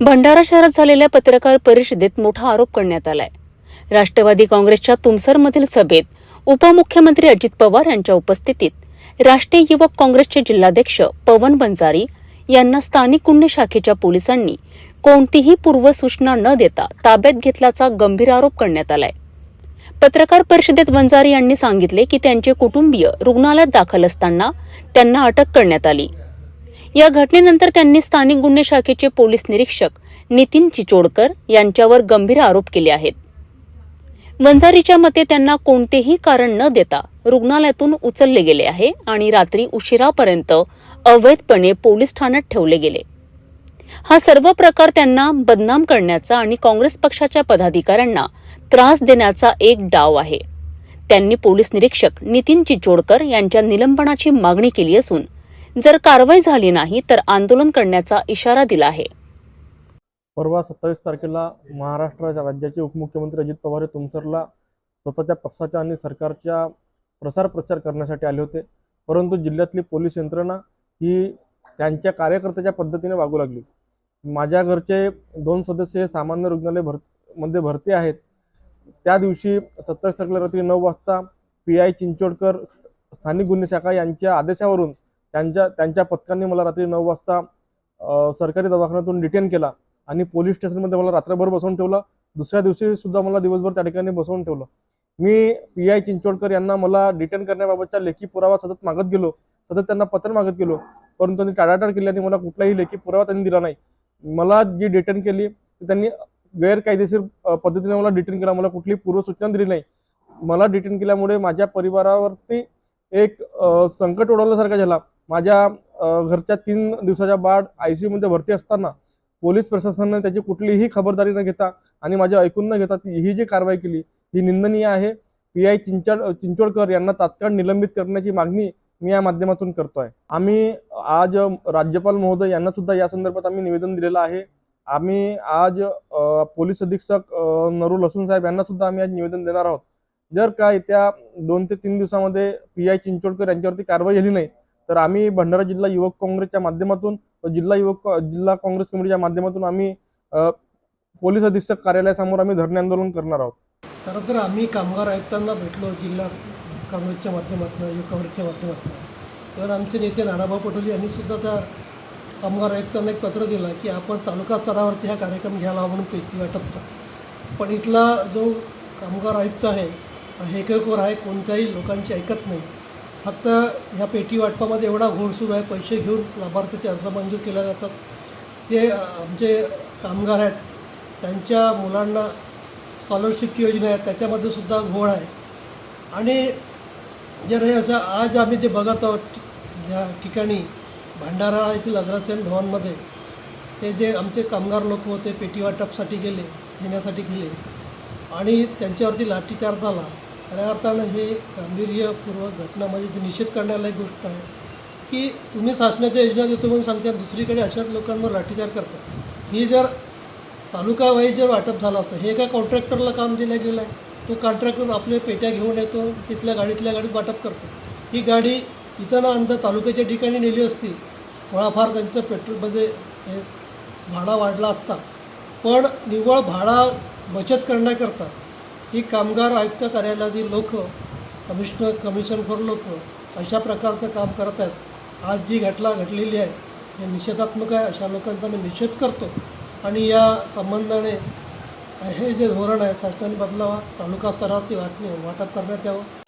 भंडारा शहरात झालेल्या पत्रकार परिषदेत मोठा आरोप करण्यात आलाय. राष्ट्रवादी काँग्रेसच्या तुमसरमधील सभेत उपमुख्यमंत्री अजित पवार यांच्या उपस्थितीत राष्ट्रीय युवक काँग्रेसचे जिल्हाध्यक्ष पवन बंजारी यांना स्थानिक गुन्हे शाखेच्या पोलिसांनी कोणतीही पूर्वसूचना न देता ताब्यात घेतल्याचा गंभीर आरोप करण्यात आलाय. पत्रकार परिषदेत वंजारी यांनी सांगितले की त्यांचे कुटुंबीय रुग्णालयात दाखल असताना त्यांना अटक करण्यात आली. या घटनेनंतर त्यांनी स्थानिक गुन्हे शाखेचे पोलीस निरीक्षक नितीन चिचोडकर यांच्यावर गंभीर आरोप केले आहेत. वंजारीच्या मते त्यांना कोणतेही कारण न देता रुग्णालयातून उचलले गेले आहे आणि रात्री उशिरापर्यंत अवैधपणे पोलीस ठाण्यात ठेवले गेले. हा सर्व प्रकार त्यांना बदनाम करण्याचा आणि काँग्रेस पक्षाच्या पदाधिकाऱ्यांना त्रास देण्याचा एक डाव आहे. त्यांनी पोलीस निरीक्षक नितीन चिचोडकर यांच्या निलंबनाची मागणी केली असून जर कारवाई झाली नाही तर आंदोलन करण्याचा इशारा दिला आहे. परवा सत्तावीस तारखेला महाराष्ट्र राज्याचे उपमुख्यमंत्री अजित पवार हे तुमसरला स्वतःच्या पक्षाच्या आणि सरकारच्या प्रसार प्रचार करण्यासाठी आले होते. परंतु जिल्ह्यातली पोलीस यंत्रणा ही त्यांच्या कार्यकर्त्याच्या पद्धतीने वागू लागली. माझ्या घरचे दोन सदस्य हे सामान्य रुग्णालय भरमध्ये भरती आहेत. त्या दिवशी सत्तावीस तारखेला रात्री नऊ वाजता पी आय चिंचोडकर स्थानिक गुन्हे शाखा यांच्या आदेशावरून त्यांच्या त्यांच्या पथकांनी मला रात्री नऊ वाजता सरकारी दवाखान्यातून डिटेन केला आणि पोलीस स्टेशनमध्ये मला रात्रभर बसवून ठेवलं. दुसऱ्या दिवशी सुद्धा मला दिवसभर त्या ठिकाणी बसवून ठेवलं. मी पी आय चिंचोडकर यांना मला डिटेन करण्याबाबतचा लेखी पुरावा सतत मागत गेलो सतत त्यांना पत्र मागत गेलो परंतु त्यांनी टाळाटाळ केली आणि मला कुठलाही लेखी पुरावा त्यांनी दिला नाही. मला जी डिटेन केली ती त्यांनी गैरकायदेशीर पद्धतीने मला डिटेन केला मला कुठलीही पूर्वसूचना दिली नाही. मला डिटेन केल्यामुळे माझ्या परिवारावरती एक संकट ओढवल्यासारखा झाला. माझ्या घरच्या तीन दिवसाच्या बाळ आय सी यूमध्ये भरती असताना पोलीस प्रशासनाने त्याची कुठलीही खबरदारी न घेता आणि माझ्या ऐकून न घेता ही जी कारवाई केली ही निंदनीय आहे. पी आय चिंचड चिंचोडकर यांना तात्काळ निलंबित करण्याची मागणी मी या माध्यमातून करतो आहे आम्ही आज राज्यपाल महोदय यांना सुद्धा या संदर्भात आम्ही निवेदन दिलेलं आहे. आम्ही आज पोलीस अधीक्षक नरू लसून साहेब यांना सुद्धा आम्ही आज निवेदन देणार आहोत. जर का येत्या दोन ते तीन दिवसामध्ये पी आय चिंचोडकर यांच्यावरती कारवाई झाली नाही तर आम्ही भंडारा जिल्हा युवक काँग्रेसच्या माध्यमातून जिल्हा युवक जिल्हा काँग्रेस कमिटीच्या माध्यमातून आम्ही पोलीस अधीक्षक कार्यालयासमोर आम्ही धरणे आंदोलन करणार आहोत. खरं तर आम्ही कामगार आयुक्तांना भेटलो जिल्हा काँग्रेसच्या माध्यमातून युवक काँग्रेसच्या माध्यमातून. तर आमचे नेते नानाभाऊ पटोले यांनी सुद्धा त्या कामगार आयुक्तांना एक पत्र दिलं की आपण तालुका स्तरावरती हा कार्यक्रम घ्यायला हवा म्हणून पेटी वाटपचा. पण इथला जो कामगार आयुक्त आहे हे हेकेखोर आहे कोणत्याही लोकांची ऐकत नाही. फक्त ह्या पेटी वाटपामध्ये एवढा घोळ सुरू आहे. पैसे घेऊन लाभार्थीचे अर्ज मंजूर केल्या जातात. ते आमचे कामगार आहेत. त्यांच्या मुलांना स्कॉलरशिप योजना आहे. त्याच्यामध्ये सुद्धा घोळ आहे. आणि जर हे असं आज आम्ही जे बघत आहोत ज्या ठिकाणी भंडारा येथील अग्रसेन भवनमध्ये ते जे आमचे कामगार लोक होते पेटी वाटपसाठी गेले घेण्यासाठी गेले आणि त्यांच्यावरती लाठीचार्ज झाला. खऱ्या अर्थानं हे गांभीर्यपूर्वक घटना म्हणजे ती निषेध करण्यालायक गोष्ट आहे की तुम्ही शासनाच्या योजना देतो म्हणून सांगता दुसरीकडे अशाच लोकांवर लाठीचार करता ही जर तालुका वाईज जर वाटप झालं असतं हे काय कॉन्ट्रॅक्टरला काम दिलं गेलं आहे तो कॉन्ट्रॅक्टर आपले पेट्या घेऊन येतो तिथल्या गाडीतल्या गाडीत वाटप करतो. ही गाडी इथं ना अंतर तालुक्याच्या ठिकाणी नेली असती थोडाफार त्यांचं पेट्रोलमध्ये म्हणजे हे भाडा वाढला असता पण निव्वळ भाडा बचत करण्याकरता ही कामगार आयुक्त कार्यालयातील लोक कमिशनर कमिशनखोर लोक अशा प्रकारचं काम करत आहेत. आज जी घटना घडलेली आहे हे निषेधात्मक आहे अशा लोकांचा मी निषेध करतो. आणि या संबंधाने हे जे धोरण आहे शासनाने बदलावा तालुका स्तरावरती वाटणी वाटप करण्यात यावं.